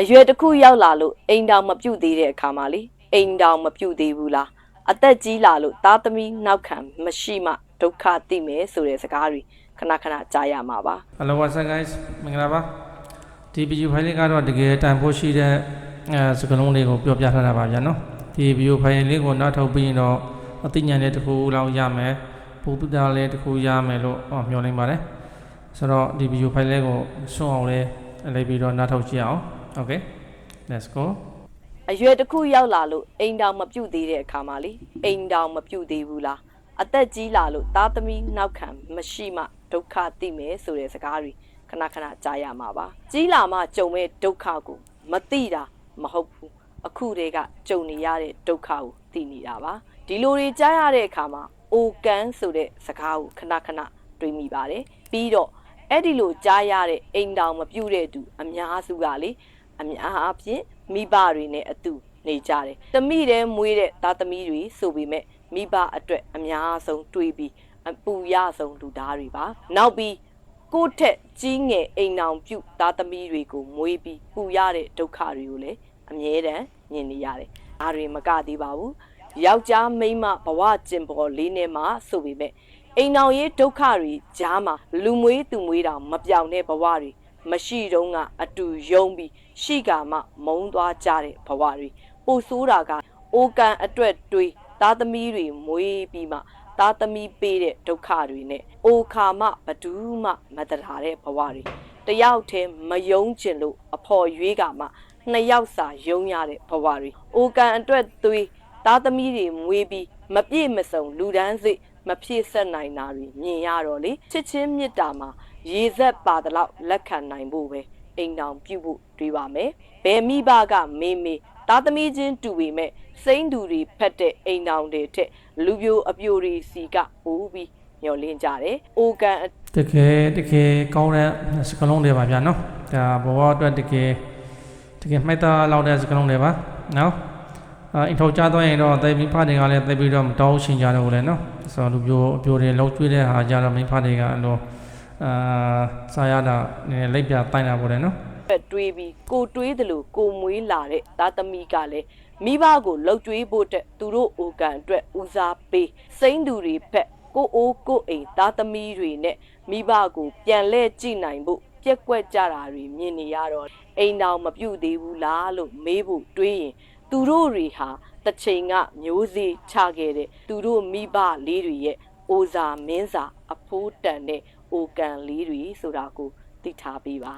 အရွယ်တစ်ခုရောက်လာလို့အိမ်တောင်မပြုတ်သေးတဲ့အခါမှာလေအိမ်တောင်မပြုတ်သေးဘူးလားအသက်ကြီးလာလို့သားသမီးနောက်ခံမရှိမှဒုက္ခသိမယ်ဆိုတဲ့စကားတွေခဏခဏကြားရမှာပါ Hello what's up guys မင်္ဂလာပါဒီ video file လေးကတော့တကယ်တန်ဖိုးရှိတဲ့အဲစကားလုံးလေးကိုပြောပြထားတာပါဗျာနော်ဒီ video file လေးကိုနောက်ထုတ်ပြီးရင်တော့အသိဉာဏ်လေးတစ်ခုလောက်ရမယ်ပုံတူတာလေးတစ်ခုရမယ်လို့ဟောမျှော်လင့်ပါတယ်ဆိုတော့ဒီ video file လေးကိုစွန့်အောင်လေးလိုက်ပြီးတော့နောက်ထုတ်ကြည့်အောင် okay let's go အရွယ်တစ်ခုရောက်လာလို့အိမ်တောင်မပြုတ်သေးတဲ့အခါမှာလေအိမ်တောင်မပြုတ်သေးဘူးလားအသက်ကြီးလာလို့သားသမီးနောက်ခံမရှိမှဒုက္ခသိမယ်ဆိုတဲ့စကားတွေခဏခဏကြားရမှာပါကြီးလာမှကြုံမဲ့ဒုက္ခကိုမသိတာမဟုတ်ဘူးအခုတည်းကကြုံနေရတဲ့ဒုက္ခကိုသိနေတာပါဒီလိုတွေကြားရတဲ့အခါမှာအိုကန်ဆိုတဲ့စကားကိုခဏခဏတွေးမိပါတယ်ပြီးတော့အဲ့ဒီလိုကြားရတဲ့အိမ်တောင်မပြုတ်တဲ့သူအများစုကလေ အများအားဖြင့်မိဘတွေနဲ့အတူနေကြတယ်။သမီးတဲ့မွေးတဲ့သားသမီးတွေဆိုပေမဲ့မိဘအတွက်အများဆုံးတွေးပြီးအပူရဆုံးလူသားတွေပါ။နောက်ပြီးကိုယ့်ထက်ကြီးငယ်အိမ်အောင်ပြုတ်သားသမီးတွေကိုမွေးပြီးပူရတဲ့ဒုက္ခတွေကိုလည်းအမြဲတမ်းမြင်နေရတယ်။အားတွေမကသေးပါဘူး။ယောက်ျားမိန်းမဘဝကျင်ပေါ်လေးနဲ့မှဆိုပေမဲ့အိမ်အောင်ရေးဒုက္ခတွေကြားမှာလူမွေးသူမွေးတောင်မပြောင်တဲ့ဘဝတွေ မရှိတော့ကအတူယုံပြီးရှိကမှမုံသွားကြတဲ့ဘဝတွေပိုဆိုးတာကအိုကန်အတွက်တွေးသားသမီးတွေမွေးပြီးမှသားသမီးပေးတဲ့ဒုက္ခတွေနဲ့အိုခါမှဘဒူးမှမတရာတဲ့ဘဝတွေတယောက်တည်းမယုံကျင်လို့အဖော်ရွေးကမှနှစ်ယောက်စာယုံရတဲ့ဘဝတွေအိုကန်အတွက်တွေးသားသမီးတွေမွေးပြီးမပြည့်မစုံလူဒန်းစိတ်မဖြည့်ဆက်နိုင်တာတွေမြင်ရတော့လေချစ်ချင်းမြတ်တာမှာ ရေဆက်ပါတလောက်လက်ခံနိုင်ဖို့ပဲအိမ်တောင်ပြုတ်ဖို့တွေးပါမယ်။ဘယ်မိဘကမေးမေးသားသမီးချင်းတူပေမဲ့စိမ့်သူတွေဖက်တဲ့အိမ်တောင်တွေထက်လူပြိုအပြိုတွေစီကပိုးပြီးညှော်လင်းကြတယ်။အိုကန်အတကယ်တကယ်ကောင်းတဲ့စကားလုံးတွေပါဗျာနော်ဒါဘဝအတွက်တကယ်တကယ်မှတ်သားလောက်တဲ့စကားလုံးတွေပါနော်အာအင်ထောက်ကြသွားရင်တော့တိတ်မိဖတွေကလည်းတိတ်ပြီးတော့မတောင်းရှင်ကြတော့ဘူးလေနော်ဆိုတော့လူပြိုအပြိုတွေလောက်ကျွေးတဲ့ဟာကြတော့မိဖတွေကအလို အာစာရတာနည်းနည်းလက်ပြတိုင်းတာပေါ့လေနော်က်တွေးပြီးကိုတွေးတယ်လို့ကိုမွေးလာတဲ့သားသမီးကလည်းမိဘကိုလှုပ်ကြွေးဖို့တက်သူတို့အိုကန်အတွက်ဦးစားပေးစိမ့်သူတွေဖက်ကိုအိုးကိုအိမ်သားသမီးတွေနဲ့မိဘကိုပြန်လဲကြည့်နိုင်ဖို့ပြက်ကွက်ကြတာတွေမြင်နေရတော့အိမ်တောင်မပြုတ်သေးဘူးလားလို့မေးဖို့တွေးရင် သူတို့တွေဟာတစ်ချိန်ကမျိုးစေ့ချခဲ့တဲ့သူတို့မိဘလေးတွေရဲ့အိုစာမင်းစာအဖိုးတန်တဲ့ အိုကန်လေးတွေဆိုတာကိုသိထားပေးပါ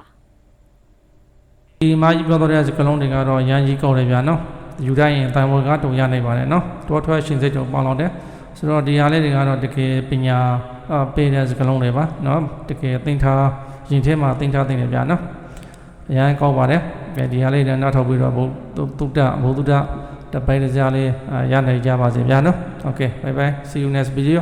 ဒီမကြီးပြောတော့တဲ့စကားလုံးတွေကတော့ရန်ကြီးကောက်တယ်ဗျာနော်ယူတိုင်းရင်အတန်ဝကတုံရနိုင်ပါတယ်နော်တောထွက်ရှင်စိတ်တော့ပေါင်းလောက်တယ်ဆိုတော့ဒီဟာလေးတွေကတော့တကယ်ပညာအာပေးတဲ့စကားလုံးတွေပါနော်တကယ်သင်ထားရင်ထဲမှာသင်ထားသင်တယ်ဗျာနော်အရန်ကောက်ပါတယ်ကဲဒီဟာလေးတွေနောက်ထောက်ပြီးတော့ဘုသုတ္တဘုသုတ္တတပိုက်တကြားလေးအာရနိုင်ကြပါစေဗျာနော် okay bye bye see you next video